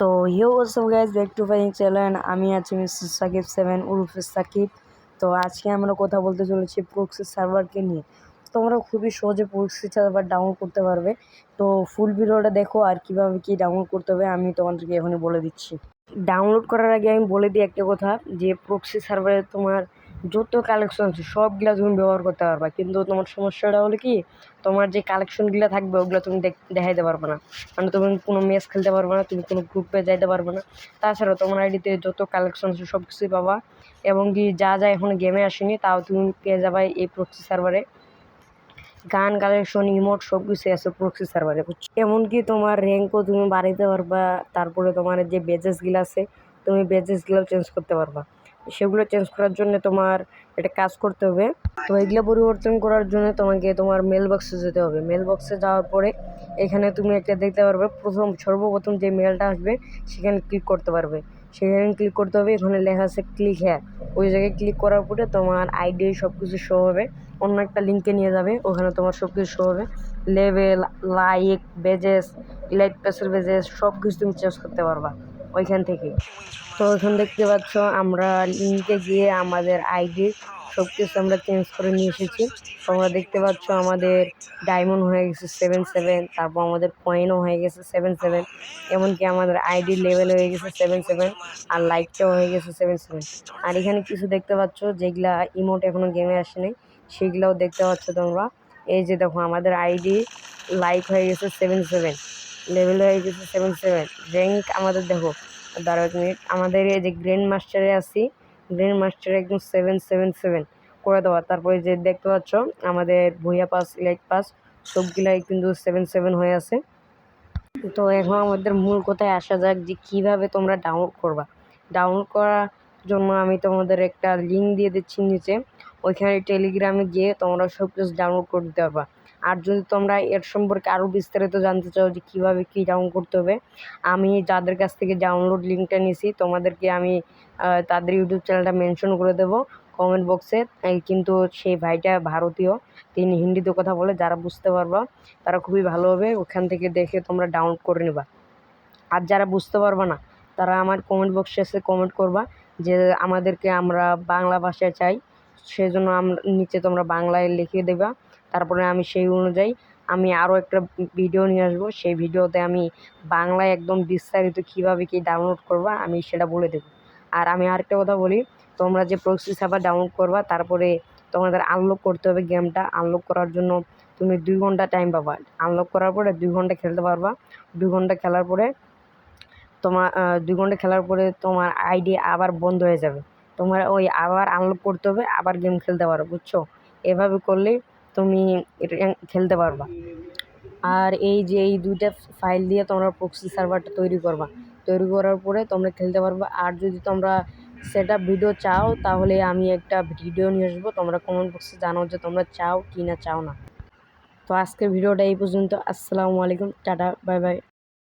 তো you what's up guys back to ফাইং channel. আমি আছি মিস্টার সাকিব সেভেন উরুফে সাকিব। তো আজকে আমরা কথা বলতে চলেছি প্রক্সি সার্ভারকে নিয়ে। তোমরা খুবই সহজে প্রক্সি সার্ভার ডাউনলোড করতে পারবে। তো ফুল ভিডিওটা দেখো আর কীভাবে কী ডাউনলোড করতে হবে, আমি তোমাদেরকে এখনই বলে দিচ্ছি। ডাউনলোড করার আগে আমি বলে দিই একটা কথা, যে প্রক্সি সার্ভারে তোমার যত কালেকশন আছে সবগুলা তুমি ব্যবহার করতে পারবা। কিন্তু তোমার সমস্যাটা হলো কি, তোমার যে কালেকশনগুলো থাকবে, ওগুলো তুমি দেখাইতে পারবে না। মানে তুমি কোনো ম্যাচ খেলতে পারবে না, তুমি কোনো গ্রুপে যাইতে পারবে না। তাছাড়া তোমার আইডিতে যত কালেকশন আছে সব কিছুই পাবা। এবং কি যা যা এখন গেমে আসেনি, তাও তুমি পেয়ে যাবে এই প্রক্সি সার্ভারে গান কালেকশন ইমোট সব কিছুই আছে প্রক্সি সার্ভারে এমনকি তোমার র্যাঙ্কও তুমি বাড়াইতে পারবা, তারপরে তোমার যে বেজেসগুলো আছে, তুমি বেজেসগুলো চেঞ্জ করতে পারবা। সেগুলো চেঞ্জ করার জন্য তোমার একটা কাজ করতে হবে। তো এগুলো পরিবর্তন করার জন্য তোমাকে তোমার মেল বক্সে যেতে হবে। মেল বক্সে যাওয়ার পরে এখানে তুমি একটা দেখতে পারবে, প্রথম সর্বপ্রথম যে মেলটা আসবে সেখানে ক্লিক করতে পারবে। সেখানে ক্লিক করতে হবে, এখানে লেখা আছে ক্লিক হ্যাঁ ওই জায়গায় ক্লিক করার পরে তোমার আইডি সব কিছু শো হবে। অন্য একটা লিঙ্কে নিয়ে যাবে, ওখানে তোমার সব কিছু শো হবে। লেভেল লাইক বেজেস ইলাইট পেসের বেজেস সব কিছু তুমি চেঞ্জ করতে পারবা। ওইখান থেকে তো এখন দেখতে পাচ্ছ, আমরা লিঙ্কে গিয়ে আমাদের আইডির সব কিছু আমরা চেঞ্জ করে নিয়ে এসেছি। তোমরা দেখতে পাচ্ছ আমাদের ডায়মন্ড হয়ে গেছে সেভেন সেভেন তারপর আমাদের কয়েনও হয়ে গেছে সেভেন সেভেন এমনকি আমাদের আইডি লেভেল হয়ে গেছে সেভেন সেভেন আর লাইকটাও হয়ে গেছে সেভেন সেভেন আর এখানে কিছু দেখতে পাচ্ছ, যেগুলা ইমোট এখনও গেমে আসেনি, সেগুলোও দেখতে পাচ্ছ তোমরা। এই যে দেখো, আমাদের আইডি লাইক হয়ে গেছে সেভেন সেভেন লেভেল হয়ে গেছে সেভেন সেভেন র্যাঙ্ক আমাদের দেখো দাঁড়ো এক মিনিট। আমাদের এই যে গ্র্যান্ড মাস্টারে আছি গ্র্যান্ড মাস্টারে একদম সেভেন সেভেন সেভেন করে দেওয়া। তারপরে যে দেখতে পাচ্ছ, আমাদের ভুইয়া পাস ইলাইট পাস সবগুলাই কিন্তু সেভেন সেভেন হয়ে আছে। তো এখন আমাদের মূল কথায় আসা যাক যে কীভাবে তোমরা ডাউনলোড করবা। ডাউনলোড করার জন্য আমি তোমাদের একটা লিঙ্ক দিয়ে দিচ্ছি নিচে। ওইখানে টেলিগ্রামে গিয়ে তোমরা সব কিছু ডাউনলোড করে দিতে পারবা। আর যদি তোমরা এর সম্পর্কে আরও বিস্তারিত জানতে চাও যে কীভাবে কী ডাউনলোড করতে হবে, আমি যাদের কাছ থেকে ডাউনলোড লিঙ্কটা নিয়েছি, তোমাদেরকে আমি তাদের ইউটিউব চ্যানেলটা মেনশন করে দেবো কমেন্ট বক্সে কিন্তু সেই ভাইটা ভারতীয়, তিনি হিন্দিতে কথা বলে, যারা বুঝতে পারবা, তারা খুবই ভালো হবে, ওখান থেকে দেখে তোমরা ডাউনলোড করে নেবা। আর যারা বুঝতে পারবা না, তারা আমার কমেন্ট বক্সে এসে কমেন্ট করবা যে আমাদেরকে আমরা বাংলা ভাষায় চাই সেই জন্য আমরা নিচে তোমরা বাংলায় লিখে দেবা। তারপরে আমি সেই অনুযায়ী আমি আরও একটা ভিডিও নিয়ে আসব। সেই ভিডিওতে আমি বাংলায় একদম বিস্তারিত কীভাবে কী ডাউনলোড করবা আমি সেটা বলে দেবো। আর আমি আরেকটা কথা বলি, তোমরা যে প্রক্সি সার্ভার ডাউনলোড করবা, তারপরে তোমাদের আনলক করতে হবে গেমটা আনলক করার জন্য তুমি দুই ঘণ্টা টাইম পাবা। আনলক করার পরে দুই ঘণ্টা খেলতে পারবা। দুই ঘণ্টা খেলার পরে তোমার দুই ঘণ্টা খেলার পরে তোমার আইডি আবার বন্ধ হয়ে যাবে। তোমার ওই আবার আনলক করতে হবে, আবার গেম খেলতে পারো, বুঝছ? এভাবে করলে তুমি এটা খেলতে পারবা। আর এই যে, এই দুইটা ফাইল দিয়ে তোমরা প্রক্সি সার্ভারটা তৈরি করবা। তৈরি করার পরে তোমরা খেলতে পারবা। আর যদি তোমরা সেটা ভিডিও চাও, তাহলে আমি একটা ভিডিও নিয়ে আসব। তোমরা কমেন্ট বক্সে জানাও যে তোমরা চাও কি না চাও না। তো আজকের ভিডিওটা এই পর্যন্ত। আসসালামু আলাইকুম। Tata bye bye